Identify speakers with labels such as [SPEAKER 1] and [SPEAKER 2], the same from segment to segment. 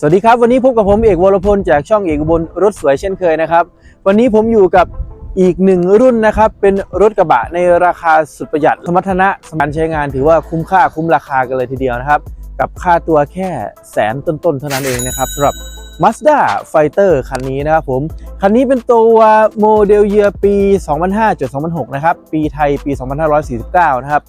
[SPEAKER 1] สวัสดีครับ วันนี้พบกับผมเอกวรพลจากช่องเอกบลรถสวยเช่นเคยนะครับ วันนี้ผมอยู่กับอีกหนึ่งรุ่นนะครับ เป็นรถกระบะในราคาสุดประหยัดสมรรถนะสมการใช้งานถือว่าคุ้มค่าคุ้มราคากันเลยทีเดียวนะครับ กับค่าตัวแค่แสนต้นๆเท่านั้นเองนะครับสำหรับ Mazda Fighter คันนี้นะครับผม คันนี้เป็นตัวโมเดลเยียปี 2005-2006 นะครับ ปีไทยปี 2549 นะครับ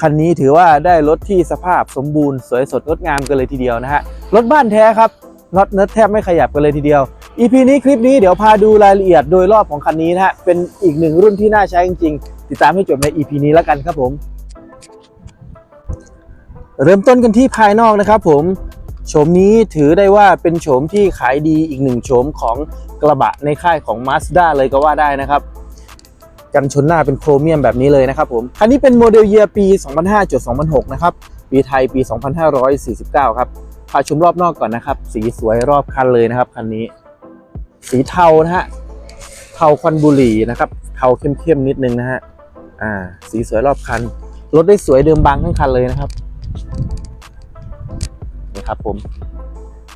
[SPEAKER 1] คันนี้ถือว่าได้รถที่สภาพสมบูรณ์สวยสดงดงามกันเลยทีเดียวนะฮะรถบ้านแท้ครับน็อตเนิร์ดแทบไม่ขยับกันเลยทีเดียว EP นี้คลิปนี้เดี๋ยวพาดูรายละเอียดโดยรอบของคันนี้นะฮะเป็นอีกหนึ่งรุ่นที่น่าใช้จริงๆ ติดตามให้จบใน EP นี้แล้วกันครับผม เริ่มต้นกันที่ภายนอกนะครับผมโฉมนี้ถือได้ว่าเป็นโฉมที่ขายดีอีกหนึ่งโฉมของกระบะในค่ายของ Mazda เลยก็ว่าได้นะครับ กันชนหน้าเป็นโครเมียมแบบนี้เลยนะครับผม คันนี้เป็นโมเดลเยียปี 2005-2006 นะครับ ปีไทยปี 2549 ครับ พาชมรอบนอกก่อนนะครับ สีสวยรอบคันเลยนะครับคันนี้ สีเทานะฮะ เทาควันบุหรี่นะครับ เทาเข้มๆนิดนึงนะฮะ อ่า สีสวยรอบคัน รถได้สวยเดิมบางทั้งคันเลยนะครับ นี่ครับผม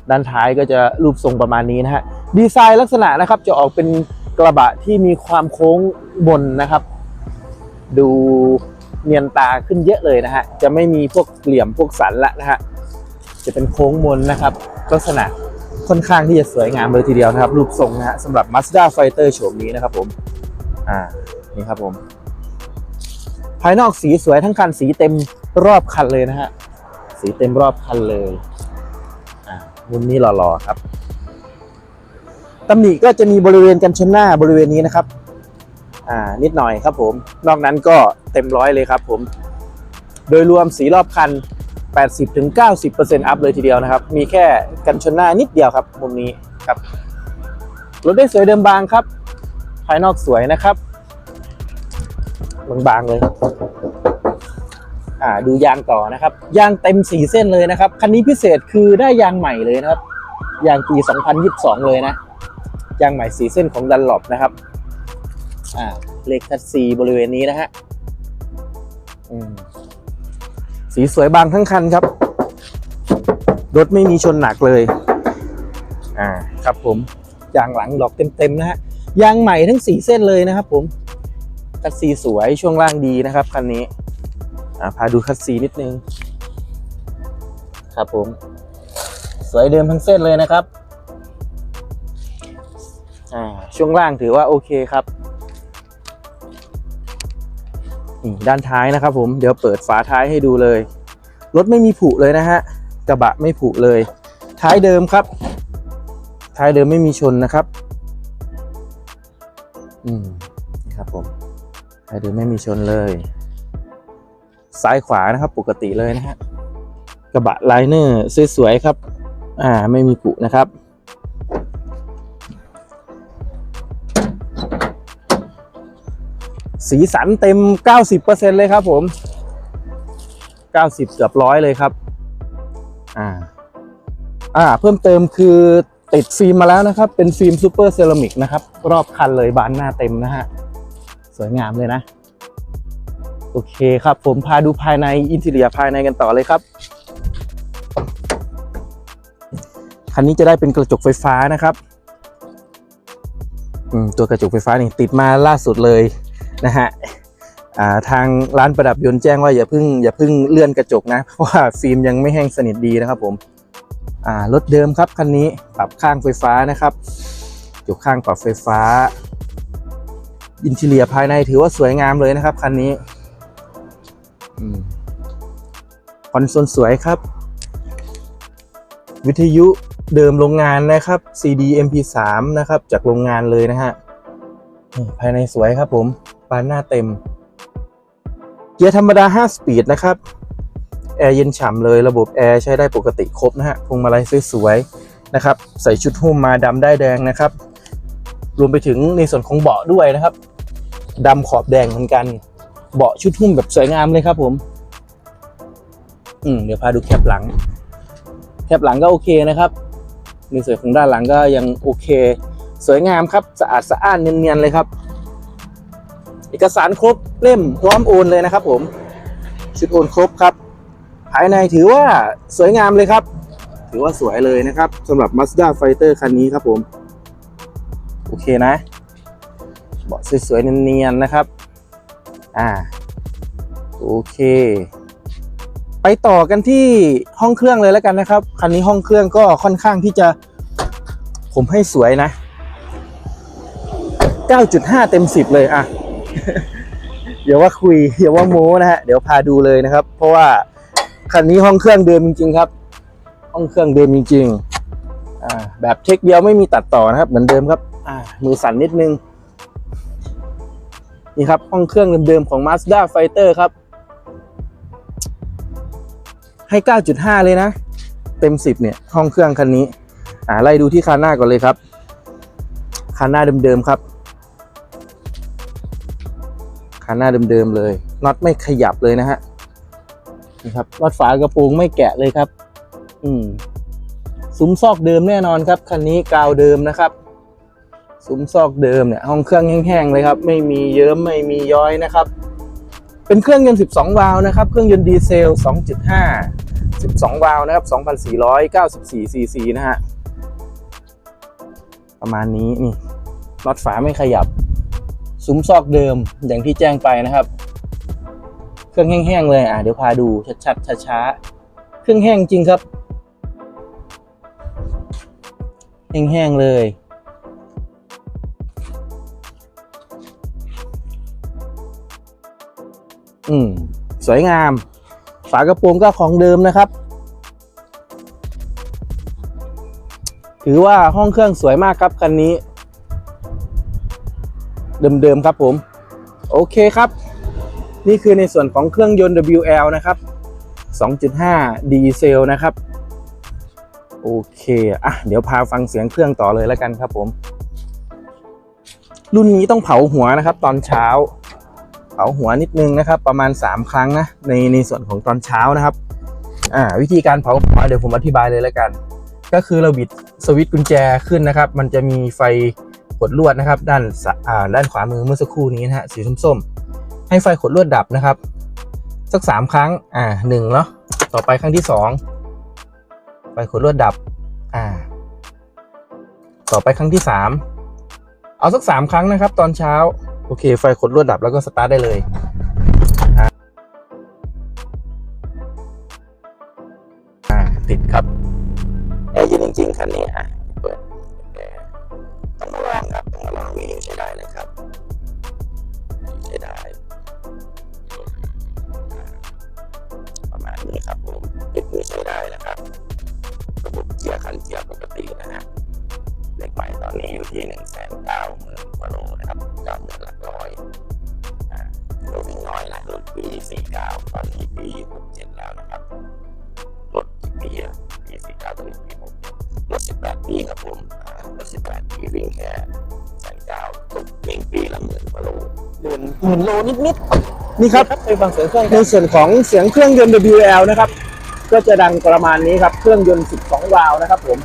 [SPEAKER 1] ด้านท้ายก็จะรูปทรงประมาณนี้นะฮะ ดีไซน์ลักษณะนะครับจะออกเป็น กระบะที่มีความโค้งบนนะครับ ดูเนียนตาขึ้นเยอะเลยนะฮะ จะไม่มีพวกเหลี่ยมพวกสันละนะฮะ จะเป็นโค้งมนนะครับลักษณะค่อนข้างที่จะสวยงามเลยทีเดียวนะครับ รูปทรงนะฮะสำหรับ Mazda Fighter โฉมนี้นะครับผมอ่านี่ครับผม ภายนอกสีสวยทั้งคันสีเต็มรอบคันเลยนะฮะ สีเต็มรอบคันเลยอ่ามุมนี้หล่อๆครับ ตำหนิก็จะมีบริเวณกันชนหน้าบริเวณนี้นะครับ อ่านิดหน่อยครับผม นอกนั้นก็เต็มร้อยเลยครับผม โดยรวมสีรอบคัน 80-90%อัพเลยทีเดียวนะครับ มีแค่กันชนหน้านิดเดียวครับมุมนี้ครับรถได้สวยเดิมบางครับ ภายนอกสวยนะครับบางๆเลยอ่าดูยางต่อนะครับ ยางเต็มสีเส้นเลยนะครับ คันนี้พิเศษคือได้ยางใหม่เลยนะครับ ยางปี 2022 เลยนะ ยางใหม่สีเส้นของดันหลบนะครับอ่าเลขคัดซีบริเวณนี้นะฮะอืมสีสวยบางทั้งคันครับ รถไม่มีชนหนักเลย อ่า ครับผม ยางหลังดอกเต็มๆนะฮะ ยางใหม่ทั้งสีเส้นเลยนะครับผม คัดซีสวยช่วงล่างดีนะครับคันนี้ อ่า พาดูคัดซีนิดนึง ครับผม สวยเดิมทั้งเส้นเลยนะครับ ช่วงล่างถือว่าโอเคครับด้านท้ายนะครับ ผมเดี๋ยวเปิดฝาท้ายให้ดูเลย รถไม่มีผุเลยนะฮะกระบะไม่ผุเลย ท้ายเดิมครับ ท้ายเดิมไม่มีชนนะครับ อืมครับผมท้ายเดิมไม่มีชนเลย ซ้ายขวานะครับ ปกติเลยนะฮะกระบะไลเนอร์สวยๆครับ อ่า ไม่มีผุนะครับ สีสันเต็ม 90%เลยครับผม 90 เกือบร้อยเลยครับ อ่า อ่า เพิ่มเติมคือติดฟิล์มมาแล้วนะครับ เป็นฟิล์มซูเปอร์เซรามิกนะครับ รอบคันเลยบานหน้าเต็มนะฮะ สวยงามเลยนะ โอเคครับ ผมพาดูภายในอินทีเรียภายในกันต่อเลยครับ คันนี้จะได้เป็นกระจกไฟฟ้านะครับอืมตัวกระจกไฟฟ้านี่ติดมาล่าสุดเลย นะฮะทางร้านประดับยนต์แจ้งว่าอย่าเพิ่งอย่าเพิ่งเลื่อนกระจกนะ เพราะว่าฟิล์มยังไม่แห้งสนิทดีนะครับผมรถเดิมครับคันนี้ปรับข้างไฟฟ้านะครับกระจกข้างปรับไฟฟ้า อินทีเรียภายในถือว่าสวยงามเลยนะครับคันนี้คอนโซลสวยครับ วิทยุเดิมโรงงานนะครับ CD MP3 นะครับ จากโรงงานเลยนะฮะภายในสวยครับผม ปานหน้าเต็ม เกียร์ธรรมดา 5 สปีดนะครับ แอร์เย็นฉ่ำเลยระบบแอร์ใช้ได้ปกติครบนะฮะพวงมาลัยสวยๆนะครับ ใส่ชุดหุ้มมาดำได้แดงนะครับ รวมไปถึงในส่วนของเบาะด้วยนะครับดำขอบแดงเหมือนกัน เบาะชุดหุ้มแบบสวยงามเลยครับผม อืมเดี๋ยวพาดูแคปหลัง แคปหลังก็โอเคนะครับ ในส่วนของด้านหลังก็ยังโอเค สวยงามครับ สะอาดสะอ้านเนียนๆเลยครับ เอกสารครบเล่มพร้อมโอนเลยนะครับ ผมชุดโอนครบครับ ภายในถือว่าสวยงามเลยครับ ถือว่าสวยเลยนะครับสำหรับ Mazda Fighter คันนี้ครับผม โอเคนะเบาะสวยๆเนียนๆนะครับ อ่า โอเค ไปต่อกันที่ห้องเครื่องเลยแล้วกันนะครับ คันนี้ห้องเครื่องก็ค่อนข้างที่จะผมให้สวยนะ 9.5 เต็ม 10 เลยอะ อย่าว่าคุยอย่าว่าโม้นะฮะเดี๋ยวพาดูเลยนะครับ เพราะว่าคันนี้ห้องเครื่องเดิมจริง ๆ ครับ ห้องเครื่องเดิมจริงๆอ่าแบบเช็คเดียวไม่มีตัดต่อนะครับ เหมือนเดิมครับอ่ามือสั่นนิดนึงนี่ครับห้องเครื่องเดิมๆของ Mazda Fighter ครับ ให้ 9.5 เลยนะ เต็ม 10 เนี่ย ห้องเครื่องคันนี้ อ่าไล่ดูที่คันหน้าก่อนเลยครับ คันหน้าเดิมๆครับ คันหน้าเดิมๆเลยน็อตไม่ขยับเลยนะฮะนี่ครับน็อตฝากระโปรงไม่แกะเลยครับ อืมซุ้มซอกเดิมแน่นอนครับคันนี้กาวเดิมนะครับซุ้มซอกเดิมเนี่ยห้องเครื่องแห้งๆเลยครับ ไม่มีเยิ้มไม่มีย้อยนะครับ เป็นเครื่องยนต์ 12 วาล์วนะครับ เครื่องยนต์ดีเซล 2.5 12 วาล์วนะครับ 2,494 ซีซีนะฮะ ประมาณนี้นี่น็อตฝาไม่ขยับ ซุ้มซอกเดิมอย่างที่แจ้งไปนะครับ เครื่องแห้งๆเลยอะเดี๋ยวพาดูชัดๆช้าๆเครื่องแห้งจริงครับ แห้งๆเลยอืมสวยงาม ฝากระโปรงก็ของเดิมนะครับ ถือว่าห้องเครื่องสวยมากครับคันนี้ เดิมๆครับผม โอเคครับ นี่คือในส่วนของเครื่องยนต์ WL นะครับ 2.5 ดีเซลนะครับ โอเคอะเดี๋ยวพาฟังเสียงเครื่องต่อเลยแล้วกันครับผม รุ่นนี้ต้องเผาหัวนะครับ ตอนเช้า เผาหัวนิดนึงนะครับ ประมาณ 3 ครั้งนะในในส่วนของตอนเช้านะครับอ่าวิธีการเผาหัวเดี๋ยวผมอธิบายเลยแล้วกัน ก็คือเราบิดสวิตช์กุญแจขึ้นนะครับ มันจะมีไฟ ดลวดนะครับ ด้านอ่าด้านขวามือเมื่อสักครู่นี้นะฮะสีส้มๆให้ไฟขดลวดดับนะครับ สักสามครั้งอ่าหนึ่งเนาะต่อไปครั้งที่สองไฟขดลวดดับอ่าต่อไปครั้งที่สามเอาสักสามครั้งนะครับ ตอนเช้าโอเค ไฟขดลวดดับแล้วก็สตาร์ทได้เลยอ่าติดครับ
[SPEAKER 2] แอร์เย็นจริงๆคันนี้อะ ได้เลยครับใช้ได้ประมาณนี้ครับผมปิดมือใช้ได้นะครับ ระบบเกียร์คันเกียร์ปกตินะฮะเลขใหม่ตอนนี้อยู่ที่หนึ่งแสนเก้าหมื่นกว่าโลนะครับเก้าหมื่นหลักร้อยอ่าโลวิ่งน้อยนะรถปีสี่เก้าตอนนี้ปีหกเจ็ดแล้วนะครับรถกี่ปีปีสี่เก้าตอนนี้ปีหกเจ็ดรถ18ปีครับผมอ่ารถ18ปีวิ่งแค่แสนเก้า ตกวิ่งปีละหมื่นกว่าโล
[SPEAKER 1] หมื่นหมื่นโลนิดๆนี่ครับ
[SPEAKER 3] ไปฟังเสียงเครื่อง
[SPEAKER 1] ในส่วนของเสียงเครื่องยนต์ WL นะครับ ก็จะดังประมาณนี้ครับ เครื่องยนต์ 12 วาล์วนะครับผม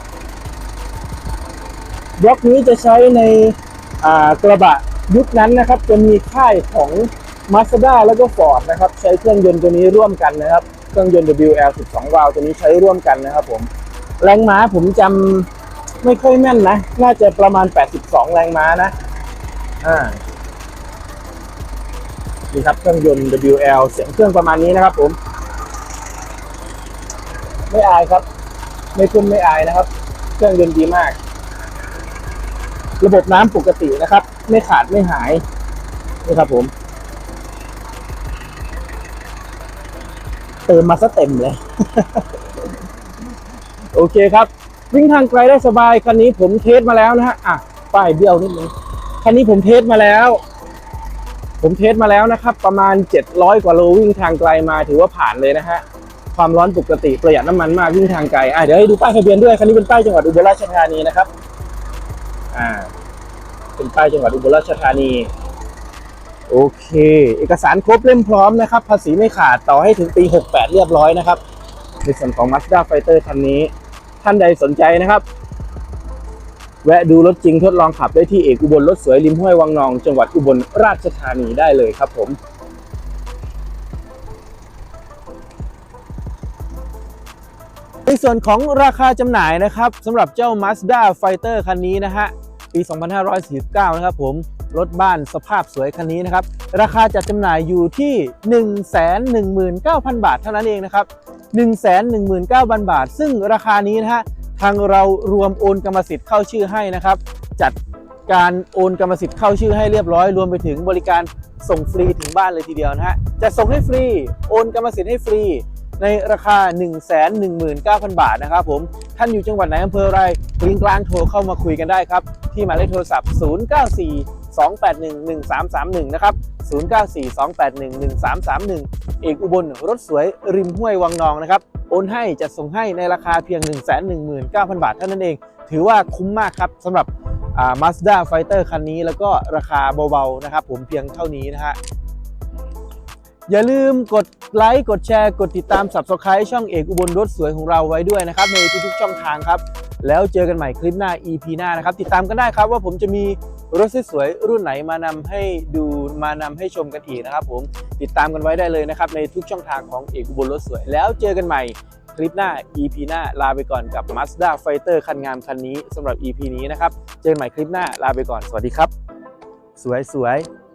[SPEAKER 1] บล็อกนี้จะใช้ในอ่ากระบะยุคนั้นนะครับ จะมีค่ายของ Mazda แล้วก็ Ford นะครับ ใช้เครื่องยนต์ตัวนี้ร่วมกันนะครับ เครื่องยนต์ WL 12 วาล์วตัวนี้ใช้ร่วมกันนะครับผมแรงม้าผมจำไม่ค่อยแม่นนะ น่าจะประมาณ 82 แรงม้านะ อ่านี่ครับเครื่องยนต์ WL เสียงเครื่องประมาณนี้นะครับ ผม ไม่อายครับ ไม่คุ้มไม่อายนะครับ เครื่องยนต์ดีมาก ระบบน้ำปกตินะครับ ไม่ขาดไม่หายนี่ครับ ผม เติมมาซะเต็มเลย โอเคครับ วิ่งทางไกลได้สบายคันนี้ผมเทสมาแล้วนะฮะอะป้ายเบี้ยวนิดนึง คันนี้ผมเทสมาแล้ว ผมเทสมาแล้วนะครับ ประมาณ 700 กว่าโลวิ่งทางไกลมาถือว่าผ่านเลยนะฮะ ความร้อนปกติประหยัดน้ำมันมากวิ่งทางไกลอะเดี๋ยวให้ดูป้ายทะเบียนด้วย คันนี้เป็นป้ายจังหวัดอุบลราชธานีนะครับ อ่า เป็นป้ายจังหวัดอุบลราชธานี โอเค เอกสารครบเล่มพร้อมนะครับ ภาษีไม่ขาดต่อให้ถึงปี 68 เรียบร้อยนะครับ ในส่วนของ Mazda Fighter คันนี้ ท่านใดสนใจนะครับ แวะดูรถจริงทดลองขับได้ที่เอกอุบลรถสวยริมห้วยวังนอง จังหวัดอุบลราชธานีได้เลยครับผมในส่วนของราคาจำหน่ายนะครับสำหรับเจ้า Mazda Fighter คันนี้นะฮะ ปี 2549 นะครับผมรถบ้านสภาพสวยคันนี้นะครับ ราคาจัดจำหน่ายอยู่ที่ 119,000 บาทเท่านั้นเองนะครับ 119,000 บาท ซึ่งราคานี้นะฮะ ทางเรารวมโอนกรรมสิทธิ์เข้าชื่อให้นะครับ จัดการโอนกรรมสิทธิ์เข้าชื่อให้เรียบร้อย รวมไปถึงบริการส่งฟรีถึงบ้านเลยทีเดียวนะฮะจะส่งให้ฟรีโอนกรรมสิทธิ์ให้ฟรีในราคา 119,000 บาทนะครับผมท่านอยู่จังหวัดไหนอำเภออะไรลิงกลางโทรเข้ามาคุยกันได้ครับ ที่หมายเลขโทรศัพท์ 0942811331 นะครับ 0942811331 เอกอุบลรถสวยริมห้วยวังนองนะครับ อนให้จะส่งให้ในราคาเพียง 119,000 บาทเท่านั้นเอง ถือว่าคุ้มมากครับสำหรับอ่า Mazda Fighter คันนี้แล้วก็ราคาเบาๆนะครับผมเพียงเท่านี้นะฮะอย่าลืมกดไลค์ กดแชร์ กดติดตาม Subscribe ช่องเอกอุบลรถสวยของเราไว้ด้วยนะครับ ในทุกๆช่องทางครับ แล้วเจอกันใหม่คลิปหน้า EP หน้านะครับ ติดตามกันได้ครับว่าผมจะมี รถสวยๆรุ่นไหนมานำให้ดูมานำให้ชมกันอีกนะครับ ผมติดตามกันไว้ได้เลยนะครับ ในทุกช่องทางของเอกอุบลรถสวย แล้วเจอกันใหม่คลิปหน้า EP หน้าลาไปก่อนกับ Mazda Fighter คันงามคันนี้สำหรับ EP นี้นะครับ เจอกันใหม่คลิปหน้าลาไปก่อน สวัสดีครับ สวยๆ